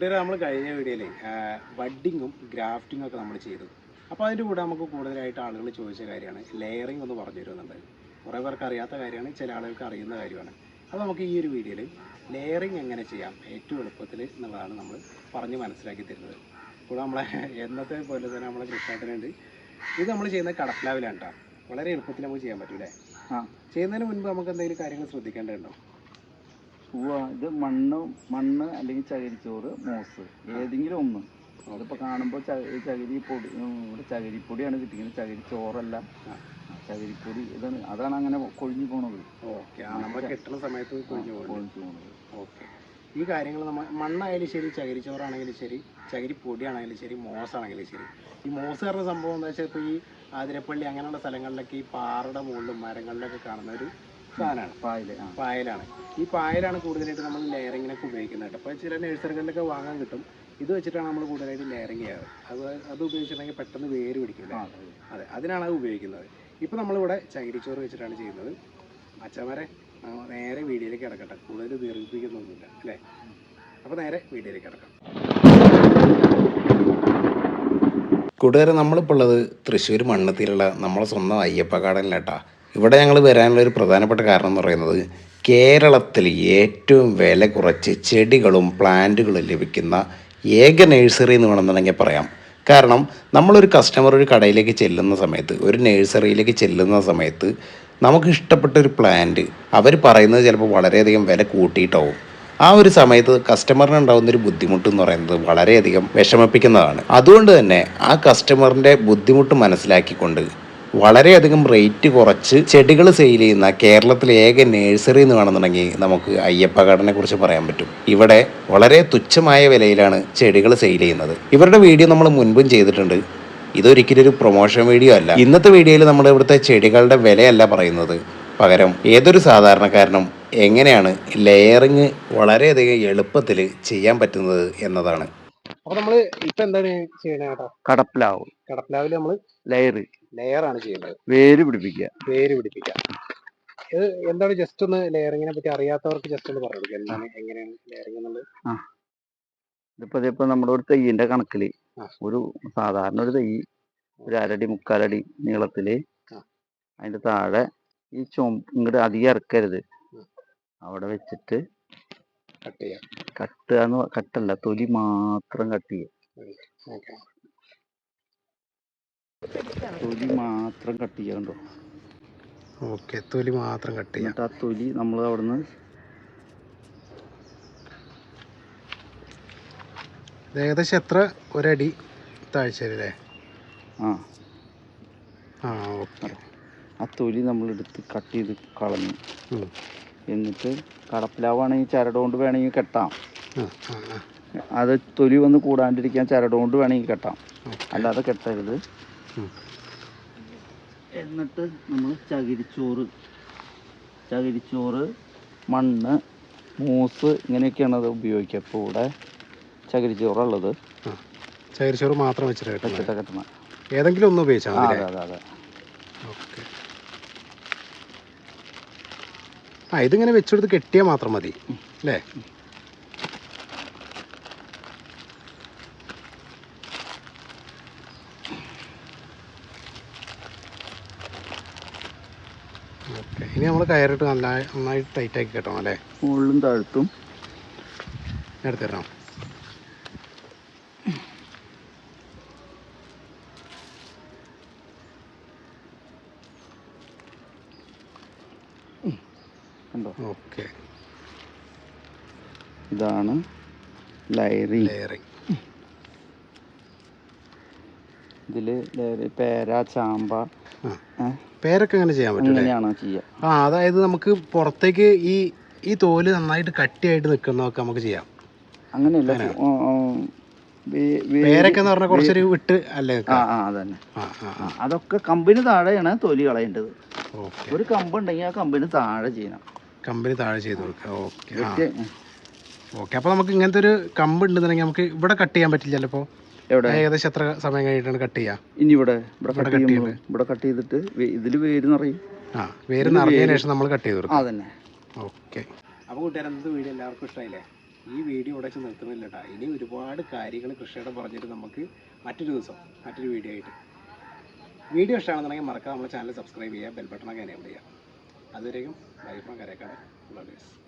കൂട്ടുകാരെ നമ്മൾ കഴിഞ്ഞ വീഡിയോയിൽ ബഡ്ഡിങ്ങും ഗ്രാഫ്റ്റിങ്ങും ഒക്കെ നമ്മൾ ചെയ്തു. അപ്പോൾ അതിന്റെ കൂടെ നമുക്ക് കൂടുതലായിട്ട് ആളുകൾ ചോദിച്ച കാര്യമാണ് ലെയറിംഗ് ഒന്ന് പറഞ്ഞു തരുന്നുണ്ട്. കുറേ പേർക്ക് അറിയാത്ത കാര്യമാണ് ചില ആളുകൾക്ക് അറിയുന്ന കാര്യമാണ്. അപ്പോൾ നമുക്ക് ഈ ഒരു വീഡിയോയിൽ ലെയറിംഗ് എങ്ങനെ ചെയ്യാം ഏറ്റവും എളുപ്പത്തിൽ എന്നുള്ളതാണ് നമ്മൾ പറഞ്ഞ് മനസ്സിലാക്കി തരുന്നത്. കൂടെ നമ്മളെ എന്നത്തെ പോലെ തന്നെ നമ്മളെ കൃഷ്ണാട്ടനുണ്ട്. ഇത് നമ്മൾ ചെയ്യുന്ന കടപ്ലാവിലാണ് കേട്ടോ വളരെ എളുപ്പത്തിൽ നമുക്ക് ചെയ്യാൻ പറ്റൂലേ ആ. ചെയ്യുന്നതിന് മുൻപ് നമുക്ക് എന്തെങ്കിലും കാര്യങ്ങൾ ശ്രദ്ധിക്കേണ്ടതുണ്ടോ? ഉവ്വ ഇത് മണ്ണ് മണ്ണ് അല്ലെങ്കിൽ ചകിരിച്ചോറ് മോസ് ഏതെങ്കിലും ഒന്ന്. അതിപ്പോ കാണുമ്പോൾ ചകിരി പൊടി ഇവിടെ ചകിരിപ്പൊടിയാണ് കിട്ടിക്കുന്നത്. ചകിരിച്ചോറല്ല. ചകിരിപ്പൊടി ഇതാണ് അതാണ് അങ്ങനെ കൊഴിഞ്ഞു പോണത്. നമ്മൾ കെട്ടുന്ന സമയത്ത് കൊഴിഞ്ഞു പോകുന്നത് കൊഴിഞ്ഞു പോണത്. ഓക്കെ. ഈ കാര്യങ്ങൾ നമ്മൾ മണ്ണായാലും ശരി ചകിരിച്ചോറാണെങ്കിലും ശരി ചകിരി പൊടിയാണെങ്കിലും ശരി മോസാണെങ്കിലും ശരി. ഈ മോസ് പറഞ്ഞ സംഭവം എന്താ വെച്ചാൽ ഇപ്പോൾ ഈ ആതിരപ്പള്ളി അങ്ങനെയുള്ള സ്ഥലങ്ങളിലൊക്കെ ഈ പാറയുടെ മുകളിലും മരങ്ങളിലൊക്കെ കാണുന്ന ഒരു സാധനമാണ് പായൽ പായലാണ് ഈ പായലാണ് കൂടുതലായിട്ട് നമ്മൾ ലെയറിങ്ങിനൊക്കെ ഉപയോഗിക്കുന്നത് കേട്ടോ. അപ്പോൾ ചില നഴ്സറികളിലൊക്കെ വാങ്ങാൻ കിട്ടും. ഇത് വെച്ചിട്ടാണ് നമ്മൾ കൂടുതലായിട്ട് ലെയറിങ് ചെയ്യാറ്. അത് അത് ഉപയോഗിച്ചിട്ടുണ്ടെങ്കിൽ പെട്ടെന്ന് വേര് പിടിക്കില്ല അതെ. അതെ. അതിനാണ് അത് ഉപയോഗിക്കുന്നത്. ഇപ്പോൾ നമ്മളിവിടെ ചകിരിച്ചോറ് വെച്ചിട്ടാണ് ചെയ്യുന്നത്. അച്ഛന്മാരെ നേരെ വീഡിയോയിലേക്ക് കിടക്കട്ടെ. കൂടുതൽ ദീർഘിപ്പിക്കുന്നൊന്നുമില്ല അല്ലേ? അപ്പോൾ നേരെ വീഡിയോയിലേക്ക് കിടക്കാം. കൂട്ടുകാരെ നമ്മളിപ്പോൾ ഉള്ളത് തൃശ്ശൂർ മണ്ണത്തിലുള്ള നമ്മളെ സ്വന്തം അയ്യപ്പ ഗാർഡനിലാട്ടാ ഇവിടെ ഞങ്ങൾ വരാനുള്ള ഒരു പ്രധാനപ്പെട്ട കാരണം എന്ന് പറയുന്നത് കേരളത്തിൽ ഏറ്റവും വില കുറച്ച് ചെടികളും പ്ലാന്റുകളും ലഭിക്കുന്ന ഏക നഴ്സറി എന്ന് വേണമെന്നുണ്ടെങ്കിൽ പറയാം. കാരണം നമ്മളൊരു കസ്റ്റമർ ഒരു കടയിലേക്ക് ചെല്ലുന്ന സമയത്ത് ഒരു നഴ്സറിയിലേക്ക് ചെല്ലുന്ന സമയത്ത് നമുക്ക് ഇഷ്ടപ്പെട്ട ഒരു പ്ലാന്റ് അവർ പറയുന്നത് ചിലപ്പോൾ വളരെയധികം വില കൂട്ടിയിട്ടാവും. ആ ഒരു സമയത്ത് കസ്റ്റമറിന് ഉണ്ടാകുന്ന ഒരു ബുദ്ധിമുട്ട് എന്ന് പറയുന്നത് വളരെയധികം വിഷമിപ്പിക്കുന്നതാണ്. അതുകൊണ്ട് തന്നെ ആ കസ്റ്റമറിന്റെ ബുദ്ധിമുട്ട് മനസ്സിലാക്കിക്കൊണ്ട് വളരെയധികം റേറ്റ് കുറച്ച് ചെടികൾ സെയിൽ ചെയ്യുന്ന കേരളത്തിലെ ഏക നഴ്സറി എന്ന് വേണമെന്നുണ്ടെങ്കിൽ നമുക്ക് അയ്യപ്പ ഘടനെ കുറിച്ച് പറയാൻ പറ്റും. ഇവിടെ വളരെ തുച്ഛമായ വിലയിലാണ് ചെടികൾ സെയിൽ ചെയ്യുന്നത്. ഇവരുടെ വീഡിയോ നമ്മൾ മുൻപും ചെയ്തിട്ടുണ്ട്. ഇതൊരിക്കലും ഒരു പ്രൊമോഷൻ വീഡിയോ അല്ല. ഇന്നത്തെ വീഡിയോയിൽ നമ്മൾ ഇവിടുത്തെ ചെടികളുടെ വിലയല്ല പറയുന്നത്. പകരം ഏതൊരു സാധാരണക്കാരനും എങ്ങനെയാണ് ലെയറിങ് വളരെയധികം എളുപ്പത്തിൽ ചെയ്യാൻ പറ്റുന്നത് എന്നതാണ്. അപ്പൊ നമ്മൾ ഇപ്പൊ എന്താണ് ചെയ്യണേ കടപ്ലാവ്. കടപ്പിലാവ് കടപ്പിലാവിൽ നമ്മൾ ലെയറ് ലെയർ ആണ് ചെയ്യുന്നത്. വേര് പിടിപ്പിക്കുക. വേര് പിടിപ്പിക്കുക. ഇത് എന്താണ് ജസ്റ്റ് ഒന്ന് ലെയറിങ്ങിനെ പറ്റി അറിയാത്തവർക്ക് ജസ്റ്റ് ഒന്ന് പറഞ്ഞു എന്താണ് എങ്ങനെയാണ് ലെയറിങ് എന്നുള്ളത്? ഇതിപ്പോ ഇതിപ്പോ നമ്മുടെ ഒരു തെയ്യിന്റെ കണക്കിൽ. ഒരു സാധാരണ ഒരു തെയ്യ് ഒരു അരടി മുക്കാലടി നീളത്തിൽ. അതിന്റെ താഴെ ഈ ചുമ ഇങ്ങോട്ട് അധികം ഇറക്കരുത്. അവിടെ വെച്ചിട്ട് കട്ട് ചെയ്യാം. കട്ട് കട്ടല്ല തൊലി മാത്രം കട്ട് ഓക്കെ. തൊലി മാത്രം കട്ട് ചെയ്യുക കണ്ടോ? ഓക്കെ തൊലി മാത്രം കട്ട് ചെയ്യാം. എന്നിട്ട് ആ തൊലി നമ്മൾ അവിടുന്ന് ഏകദേശം എത്ര ഒരടി താഴ്ച അല്ലേ? ആ. ആ ഓക്കെ. ആ തൊലി നമ്മൾ എടുത്ത് കട്ട് ചെയ്ത് കളഞ്ഞു. എന്നിട്ട് കടപ്പിലാവാണെങ്കിൽ ചരട് കൊണ്ട് വേണമെങ്കിൽ കെട്ടാം. അത് തൊലി വന്ന് കൂടാണ്ടിരിക്കാൻ ചരട് കൊണ്ട് വേണമെങ്കിൽ കെട്ടാം. അല്ലാതെ കെട്ടരുത്. എന്നിട്ട് നമ്മൾ ചകിരിച്ചോറ്. ചകിരിച്ചോറ് മണ്ണ് മൂസ് ഇങ്ങനെയൊക്കെയാണ് അത് ഉപയോഗിക്കുക. ഇപ്പോൾ ഇവിടെ ചകിരിച്ചോറുള്ളത്. ചകിരിച്ചോറ് മാത്രം വെച്ചിട്ട് വെച്ചിട്ട് കെട്ടണം ഏതെങ്കിലും ഒന്ന് ഉപയോഗിച്ചാൽ അതെ അതെ അതെ. ഓക്കെ. ആ ഇതിങ്ങനെ വെച്ചെടുത്ത് കെട്ടിയാൽ മാത്രം മതി. അല്ലേ ഓക്കെ ഇനി നമ്മൾ കയറിട്ട് നല്ല നന്നായി ടൈറ്റ് ആക്കി കെട്ടണം അല്ലേ? മുകളിലും താഴ്ത്തും. എടുത്തിടണം ഓക്കെ. ഇതാണ് ലയറി ലെയറിങ് ഇതിൽ ലയറി പേര ചാമ്പ പേരൊക്കെ അങ്ങനെ ചെയ്യാൻ പറ്റും ആ അതായത് നമുക്ക് പുറത്തേക്ക് ഈ ഈ തോൽ നന്നായിട്ട് കട്ടിയായിട്ട് നിൽക്കുന്നതൊക്കെ നമുക്ക് ചെയ്യാം. അങ്ങനെയല്ല പേരൊക്കെ പറഞ്ഞാൽ കുറച്ചൊരു വിട്ട് അല്ലേ അതൊക്കെ കമ്പിന് താഴെയാണ് തൊലി കളയേണ്ടത്. ഒരു കമ്പ് ഉണ്ടെങ്കിൽ ആ കമ്പിന് താഴെ ചെയ്യണം. കമ്പനി താഴെ ചെയ്ത് കൊടുക്കുക. ഓക്കെ അപ്പൊ വെട്ടി ഓക്കെ അപ്പോൾ നമുക്ക് ഇങ്ങനത്തെ ഒരു കമ്പ് ഉണ്ടെന്നുണ്ടെങ്കിൽ നമുക്ക് ഇവിടെ കട്ട് ചെയ്യാൻ പറ്റില്ല ചിലപ്പോൾ ഏകദേശം എത്ര സമയം കഴിഞ്ഞിട്ടാണ് കട്ട് ചെയ്യാ? ഇനി ഇവിടെ ഇവിടെ കട്ട് ചെയ്യുമ്പോൾ ഇവിടെ കട്ട് ചെയ്തിട്ട് ഇതിൽ വേര് നിറയും. ആ വേര് നിറഞ്ഞതിന് ശേഷം നമ്മൾ കട്ട് ചെയ്തു കൊടുക്കും. ആ തന്നെ ഓക്കെ. അപ്പോൾ കൂട്ടുകാരെ വീഡിയോ എല്ലാവർക്കും ഇഷ്ടമായില്ലേ ഈ വീഡിയോ ഇവിടെ വെച്ച് നിർത്തുന്നില്ല കേട്ടോ ഇനി ഒരുപാട് കാര്യങ്ങൾ കൃഷിയുടെ പറഞ്ഞിട്ട് നമുക്ക് മറ്റൊരു ദിവസം മറ്റൊരു വീഡിയോ ആയിട്ട്. വീഡിയോ ഇഷ്ടമാണെന്നുണ്ടെങ്കിൽ മറക്കാതെ നമ്മുടെ ചാനൽ സബ്സ്ക്രൈബ് ചെയ്യുക ബെൽ ബട്ടണൊക്കെ എനേബിൾ ചെയ്യുക. അതുവരെയും ബൈ ഫ്രം കരേക്കാട്